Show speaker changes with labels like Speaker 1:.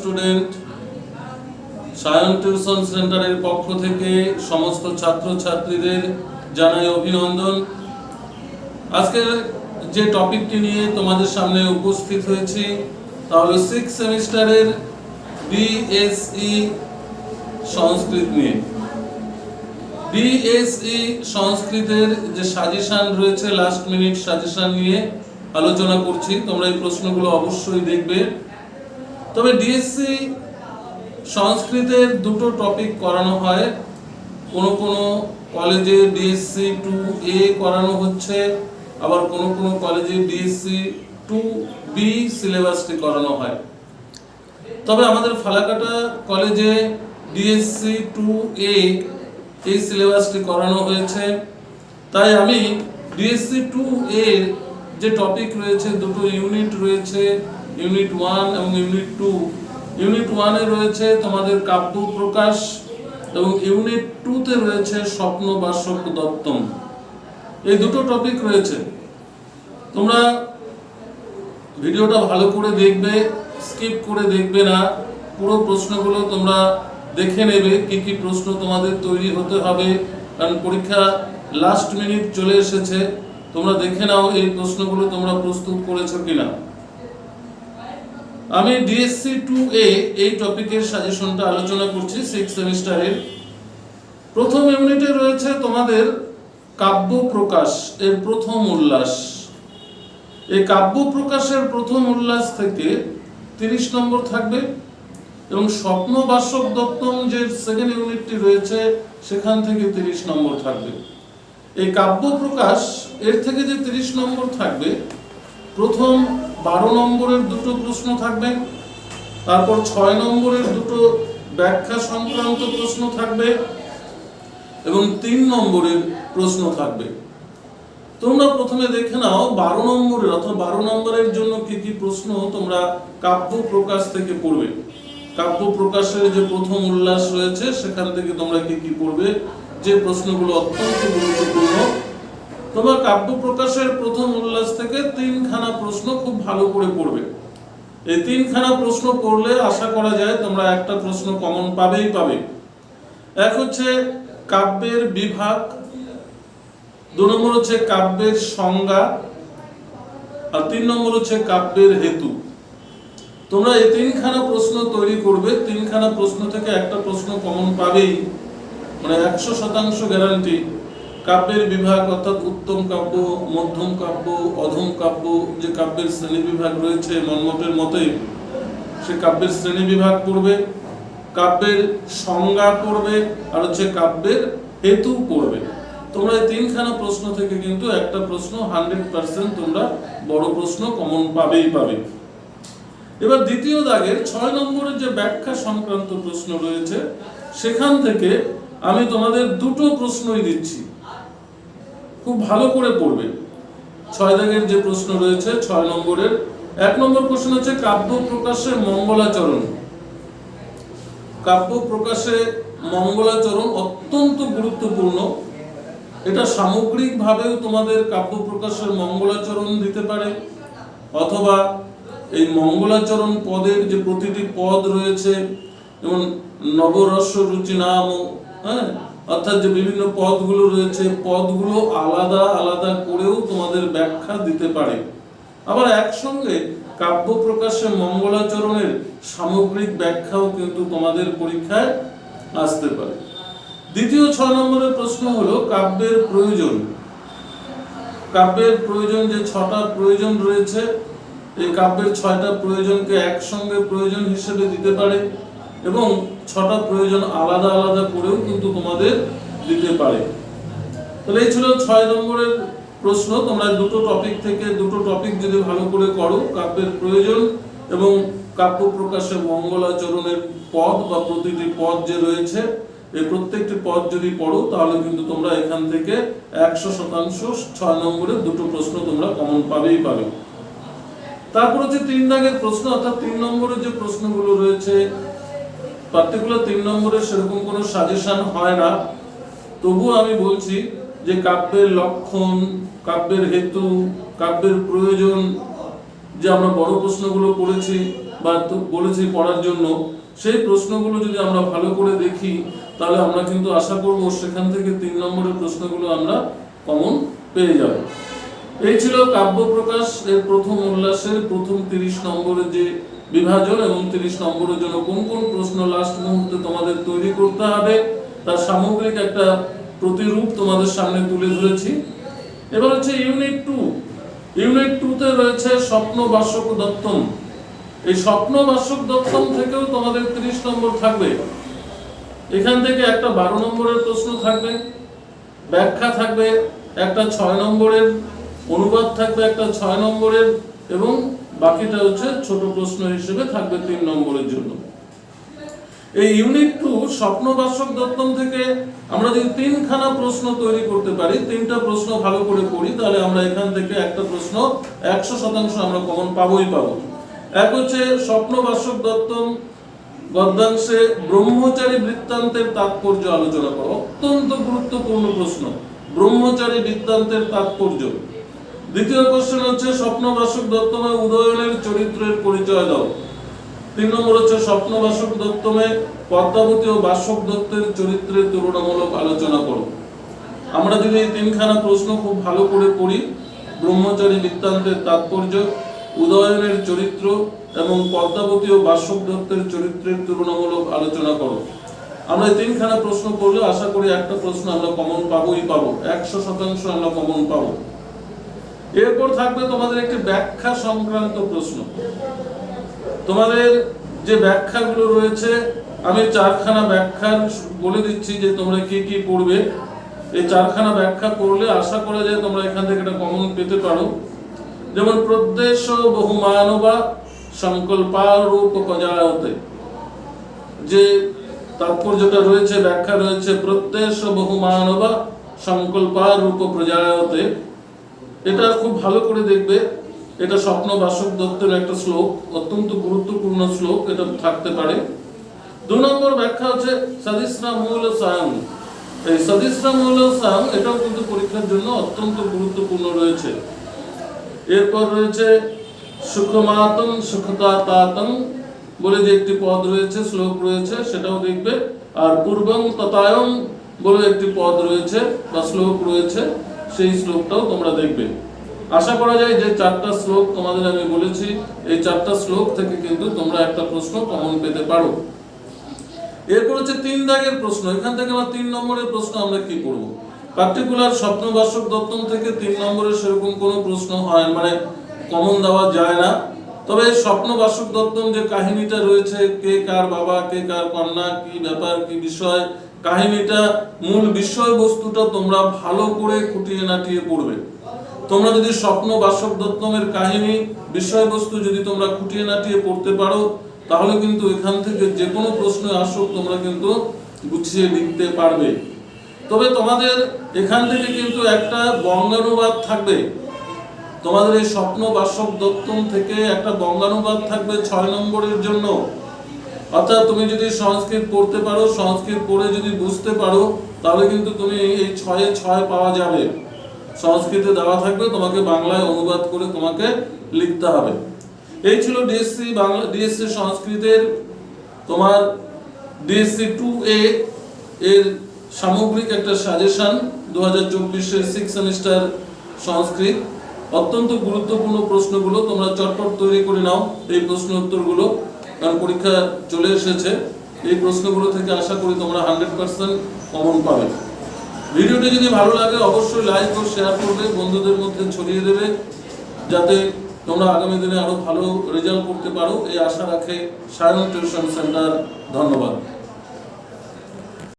Speaker 1: Student Sayan tuition সেন্টারের পক্ষ থেকে সমস্ত ছাত্রছাত্রীদের জানাই অভিনন্দন। আজকে যে টপিকটি নিয়ে তোমাদের সামনে উপস্থিত হয়েছি, তা হলো সিক্স সেমিস্টারের বিএসই সংস্কৃত নিয়ে। বিএসই সংস্কৃতের যে সাজেশন রয়েছে লাস্ট মিনিট সাজেশন নিয়ে আলোচনা করছি। তোমরা এই প্রশ্নগুলো অবশ্যই দেখবে। তবে ডিএসসি সংস্কৃতের দুটো টপিক করানো হয়। কোনো কোনো কলেজে ডিএসসি টু এ করানো হচ্ছে, আবার কোনো কোনো কলেজে ডিএসসি টু বি সিলেবাসটি করানো হয়। তবে আমাদের ফালাকাটা কলেজে ডিএসসি টু এ এই সিলেবাসটি করানো হয়েছে। তাই আমি ডিএসসি টু এর যে টপিক রয়েছে, দুটো ইউনিট রয়েছে ইউনিট ওয়ান এবং ইউনিট টু ইউনিট ওয়ানে রয়েছে তোমাদের কাব্য প্রকাশ এবং ইউনিট টুতে রয়েছে স্বপ্ন বাসক দত্তম। এই দুটো টপিক রয়েছে। তোমরা ভিডিওটা ভালো করে দেখবে স্কিপ করে দেখবে না। পুরো প্রশ্নগুলো তোমরা দেখে নেবে, কি কি প্রশ্ন তোমাদের তৈরি হতে হবে। কারণ পরীক্ষা লাস্ট মিনিট চলে এসেছে। তোমরা দেখে নাও এই প্রশ্নগুলো তোমরা প্রস্তুত করেছ কিনা। আমি ডিএসসি টু এ এই টপিকের সাজেশনটা আলোচনা করছি সিক্স সেমিস্টারের প্রথম ইউনিটে রয়েছে তোমাদের কাব্য প্রকাশ এর প্রথম উল্লাস। এই কাব্য প্রকাশের প্রথম উল্লাস থেকে তিরিশ নম্বর থাকবে এবং স্বপ্ন বাসক দত্তম যে সেকেন্ড ইউনিটটি রয়েছে, সেখান থেকে তিরিশ নম্বর থাকবে। এই কাব্য প্রকাশ, এর থেকে যে তিরিশ নম্বর থাকবে, প্রথম বারো নম্বরের দুটো প্রশ্ন থাকবে, তারপর ছয় নম্বরের দুটো ব্যাখ্যা সংক্রান্ত প্রশ্ন থাকবে এবং তিন নম্বরের প্রশ্ন থাকবে। তোমরা প্রথমে দেখে নাও বারো নম্বরের অথবা বারো নম্বরের জন্য কি কি প্রশ্ন তোমরা কাব্য প্রকাশ থেকে পড়বে। কাব্য প্রকাশের যে প্রথম উল্লাস রয়েছে, সেখান থেকে তোমরা কি কি পড়বে, যে প্রশ্নগুলো অত্যন্ত গুরুত্বপূর্ণ তোমার কাব্য প্রকাশের প্রথম উল্লাস থেকে তিনখানা প্রশ্ন খুব ভালো করে পড়বে। এই তিনখানা প্রশ্ন পড়লে আশা করা যায় তোমরা একটা প্রশ্ন কমন পাবেই পাবে। এক হচ্ছে কাব্যের বিভাগ, দু নম্বর হচ্ছে কাব্যের সংজ্ঞা, আর তিন নম্বর হচ্ছে কাব্যের হেতু। তোমরা এই তিনখানা প্রশ্ন তৈরি করবে, তিনখানা প্রশ্ন থেকে একটা প্রশ্ন কমন পাবেই মানে একশো শতাংশ গ্যারান্টি কাব্যের বিভাগ অর্থাৎ উত্তম কাব্য, মধ্যম কাব্য, অধম কাব্য যে কাব্যের শ্রেণি বিভাগ রয়েছে মন্মটের মতোই, সে কাব্যের শ্রেণি বিভাগ পড়বে, কাব্যের সংজ্ঞা পড়বে আর হচ্ছে কাব্যের হেতু পড়বে। তোমরা এই তিনখানা প্রশ্ন থেকে কিন্তু একটা প্রশ্ন হান্ড্রেড পার্সেন্ট তোমরা বড় প্রশ্ন কমন পাবেই পাবে। এবার দ্বিতীয় দাগের ছয় নম্বরের যে ব্যাখ্যা সংক্রান্ত প্রশ্ন রয়েছে, সেখান থেকে আমি তোমাদের দুটো প্রশ্নই দিচ্ছি। খুব ভালো করে পড়বে। ছয় দাগের যে প্রশ্ন রয়েছে, ছয় নম্বরের, এক নম্বর প্রশ্ন হচ্ছে, কাব্য প্রকাশে মঙ্গলাচরণ। কাব্য প্রকাশে মঙ্গলাচরণ অত্যন্ত গুরুত্বপূর্ণ। এটা সামগ্রিকভাবেও তোমাদের কাব্য প্রকাশের মঙ্গলাচরণ দিতে পারে, অথবা এই মঙ্গলাচরণ পদের যে প্রতিটি পদ রয়েছে, যেমন নবরস রুচি নাম হ্যাঁ অর্থাৎ যে বিভিন্ন পদগুলো রয়েছে, পদগুলো আলাদা আলাদা করেও তোমাদের ব্যাখ্যা দিতে পারে। আবার একসঙ্গে কাব্য প্রকাশে মঙ্গলাচরণের সামগ্রিক ব্যাখ্যাও কিন্তু তোমাদের পরীক্ষায় আসতে পারে। দ্বিতীয় ছয় নম্বরের প্রশ্ন হলো, কাব্যের প্রয়োজন। কাব্যের প্রয়োজন যে ছটা প্রয়োজন রয়েছে, এই কাব্যের ছয়টা প্রয়োজনকে একসঙ্গে প্রয়োজন হিসেবে দিতে পারে এবং ছটা প্রয়োজন আলাদা আলাদা করেও কিন্তু তোমাদের দিতে পারে। তাহলে এই ছিল ছয় নম্বরের প্রশ্ন, তোমরা দুটো টপিক থেকে দুটো টপিক যদি ভালো করে করো, কাব্যের প্রয়োজন এবং কাব্য প্রকাশে মঙ্গলাচরণের পদ বা প্রতিটি পদ যে রয়েছে, এই প্রত্যেকটি পদ যদি পড়ো, তাহলে কিন্তু তোমরা এখান থেকে একশো শতাংশ ছয় নম্বরের দুটো প্রশ্ন তোমরা কমন পাবেই পাবে। তারপর হচ্ছে তিন দাগের প্রশ্ন, অর্থাৎ তিন নম্বরের যে প্রশ্নগুলো রয়েছে পার্টিকুলার তিন নম্বরের সেরকম কোনো সাজেশন হয় না। তবুও আমি বলছি যে কাব্যের লক্ষণ, কাব্যের হেতু, কাব্যের প্রয়োজন যে আমরা বড় প্রশ্নগুলো পড়েছি বা বলেছি পড়ার জন্য, সেই প্রশ্নগুলো যদি আমরা ভালো করে দেখি, তাহলে আমরা কিন্তু আশা করব সেখান থেকে তিন নম্বরের প্রশ্নগুলো আমরা কমন পেয়ে যাব। এই ছিল কাব্য প্রকাশ এর প্রথম উল্লাসের প্রথম তিরিশ নম্বরের যে বিভাজন এবং তিরিশ নম্বরের জন্য কোন কোন প্রশ্ন লাস্ট মুহূর্তে তোমাদের তৈরি করতে হবে, তার সামগ্রিক একটা প্রতিরূপ তোমাদের সামনে তুলে ধরেছি। এবার হচ্ছে ইউনিট টু ইউনিট টুতে রয়েছে স্বপ্ন বাসক দত্তম। এই স্বপ্ন বাসক দত্তম থেকেও তোমাদের তিরিশ নম্বর থাকবে। এখান থেকে একটা বারো নম্বরের প্রশ্ন থাকবে, ব্যাখ্যা থাকবে একটা ছয় নম্বরের, অনুবাদ থাকবে একটা ছয় নম্বরের এবং বাকিটা হচ্ছে ছোট প্রশ্ন হিসেবে থাকবে তিন নম্বরের জন্য। এই ইউনিট টু স্বপ্নবাসক দত্তম থেকে আমরা যদি তিনখানা প্রশ্ন তৈরি করতে পারি, তিনটা প্রশ্ন ভালো করে পড়ি, তাহলে আমরা এখান থেকে একটা প্রশ্ন একশো শতাংশ আমরা কমন পাবোই পাবো। এক হচ্ছে স্বপ্নবাসক দত্তম গদ্যাংশে ব্রহ্মচারী বৃত্তান্তের তাৎপর্য আলোচনা করো অত্যন্ত গুরুত্বপূর্ণ প্রশ্ন। ব্রহ্মচারী বৃত্তান্তের তাৎপর্য। দ্বিতীয় কোশ্চেন হচ্ছে স্বপ্নবাসক দত্তমে উদয়নের চরিত্রের পরিচয় দাও। তিন নম্বর হচ্ছে স্বপ্নবাসক দত্তমে পদ্মাবতী ও বাসক দত্তের চরিত্রের তুলনামূলক আলোচনা করো। আমরা যদি এই তিনখানা প্রশ্ন খুব ভালো করে পড়ি, ব্রহ্মচারী বৃত্তান্তের তাৎপর্য, উদয়নের চরিত্র এবং পদ্মাবতী ও বাসক দত্তের চরিত্রের তুলনামূলক আলোচনা করো। আমরা তিনখানা প্রশ্ন করলে আশা করি একটা প্রশ্ন আমরা কমন পাবোই পাবো। একশো শতাংশ আমরা কমন পাবো। এরপর থাকবে তোমাদের একটি ব্যাখ্যা সংক্রান্ত প্রশ্ন। তোমাদের যে ব্যাখ্যাগুলো রয়েছে, আমি চারখানা ব্যাখ্যা বলে দিচ্ছি যে তোমরা কি কি পড়বে। এই চারখানা ব্যাখ্যা করলে আশা করা যায় তোমরা এখান থেকে একটা কমন পেতে পারো। যেমন প্রদেশ বহুমানবা সংকল্পারূপ পজায়তে যে তাৎপর্যটা রয়েছে, ব্যাখ্যা রয়েছে প্রত্যেশ বহুমানবা সংকল্পারূপ প্রজায়তে। এটা খুব ভালো করে দেখবে। এটা স্বপ্ন বাসক দত্তের একটা শ্লোক, অত্যন্ত গুরুত্বপূর্ণ শ্লোক, এটা থাকতে পারে। দু নম্বর ব্যাখ্যা হচ্ছে সদিশ্রা মূল সাং। এই সদিশ্রা মূল সাং, এটাও কিন্তু পরীক্ষার জন্য অত্যন্ত গুরুত্বপূর্ণ রয়েছে। এরপর রয়েছে সুখমাতং সুখতা তাতং বলে যে একটি পদ রয়েছে, শ্লোক রয়েছে, সেটাও দেখবে। আর পূর্বং ততায়ং বলে একটি পদ রয়েছে বা শ্লোক রয়েছে। সেই শ্লোকটাও তোমরা দেখবে। আশা করা যায় যে চারটা শ্লোক তোমাদের আমি বলেছি, এই চারটা শ্লোক থেকে কিন্তু তোমরা একটা প্রশ্ন কমন পেতে পারো। এরপর হচ্ছে তিন দাগের প্রশ্ন। এখান থেকে আমার তিন নম্বরের প্রশ্ন আমরা কি করব? পার্টিকুলার স্বপ্নবাসক দত্তম থেকে তিন নম্বরের সেরকম কোনো প্রশ্ন হয় মানে কমন দেওয়া যায় না। তবে স্বপ্নবাসক দত্তম যে কাহিনীটা রয়েছে, কে কার বাবা, কে কার কন্যা, কি ব্যাপার, কি বিষয় কাহিনীটা মূল বিষয়বস্তুটা তোমরা ভালো করে খুঁটিয়ে নাটিয়ে পড়বে। তোমরা যদি স্বপ্ন বাসক দত্তমের কাহিনী, বিষয়বস্তু যদি তোমরা খুঁটিয়ে নাটিয়ে পড়তে পারো, তাহলে কিন্তু এখান থেকে যে কোনো প্রশ্ন আসুক, তোমরা কিন্তু গুছিয়ে লিখতে পারবে। তবে তোমাদের এখান থেকে কিন্তু একটা বঙ্গানুবাদ থাকবে। তোমাদের এই স্বপ্ন বাসক দত্তম থেকে একটা বঙ্গানুবাদ থাকবে ছয় নম্বরের জন্য। অর্থাৎ তুমি যদি সংস্কৃত পড়তে পারো, সংস্কৃত পড়ে যদি বুঝতে পারো, তাহলে কিন্তু তুমি এই ছয়ে ছয় পাওয়া যাবে। সংস্কৃতে দেওয়া থাকবে, তোমাকে বাংলায় অনুবাদ করে তোমাকে লিখতে হবে। এই ছিল ডিএসসি বাংলা ডিএসসি সংস্কৃতের তোমার ডিএসসি টু এ এর সামগ্রিক একটা সাজেশন দু হাজার চব্বিশের সিক্স সেমিস্টার সংস্কৃত। অত্যন্ত গুরুত্বপূর্ণ প্রশ্নগুলো, তোমরা চটপট তৈরি করে নাও এই প্রশ্ন উত্তরগুলো কারণ পরীক্ষা চলে এসেছে, এই প্রশ্নগুলো থেকে আশা করি তোমরা হান্ড্রেড পার্সেন্ট কমন পাবে। ভিডিওটি যদি ভালো লাগে, অবশ্যই লাইক ও শেয়ার করবে, বন্ধুদের মধ্যে ছড়িয়ে দেবে, যাতে তোমরা আগামী দিনে আরও ভালো রেজাল্ট করতে পারো। এই আশা রাখে সায়ন টিউশন সেন্টার। ধন্যবাদ।